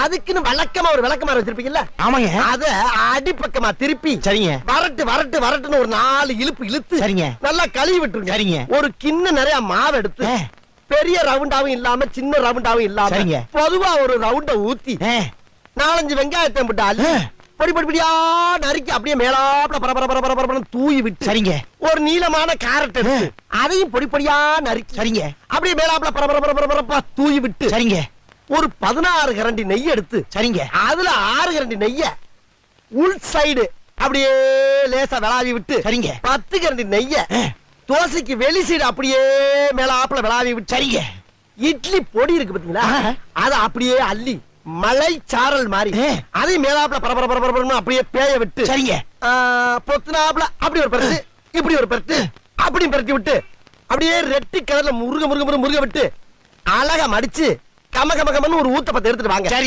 அதுக்குன்னு வழக்கமா ஒரு விளக்கமாறு வச்சிருப்பீங்கல்ல? ஆமாங்க. அத அடிப்பக்கமா திருப்பி சரிங்க. வரட்டு வரட்டு வரட்டுன்னு ஒரு நாலு இழுப்பு இழுத்து சரிங்க. நல்லா கழுவி விட்டுருங்க. சரிங்க. ஒரு கிண்ண நிறைய மாவு எடுத்து. பெரிய ரவுண்டாவும் இல்லாம சின்ன ரவுண்டாவும் இல்லாம. பொதுவா ஒரு ரவுண்ட ஊத்தி நாலஞ்சு வெங்காயத்தை போட்டு. பொடி பொடி பொடியா நறுக்கி அப்படியே மேலாப்ல பர பர பர பர பரபரன்னு தூவி விட்டு சரிங்க. ஒரு நீளமான கேரட் அதையும் பொடி பொடியா நறுக்கி சரிங்க. அப்படியே மேலாப்ல பர பர பர பர தூவி விட்டு சரிங்க. ஒரு பதினாறு கரண்டி நெய் எடுத்து சரிங்க. அதுல ஆறு கரண்டி நெய்ய உள் சைடு அப்படியே லேசா விளாவி விட்டு சரிங்க. பத்து கரண்டி நெய்ய தோசைக்கு வெளி சைடு அப்படியே மேல ஆப்புல விளாவி விட்டு சரிங்க. இட்லி பொடி இருக்கு பாத்தீங்களா. அத அப்படியே அள்ளி மலை சாரல் மாதிரி. அதையும் மேலாப்புல பரபர பரபர பரபரன்னு அப்படியே பேய விட்டு சரிங்க. பொத்துனாப்புல அப்படி ஒரு பெருத்து இப்படி ஒரு பெருத்து அப்படியும் பெருத்தி விட்டு அப்படியே ரெட்டி கலர்ல முருக முருக முருக முருக விட்டு அழகா மடிச்சு கம கம கமன்னு ஒரு ஊத்தப்பத்தை எடுத்துட்டு வாங்க. சரி.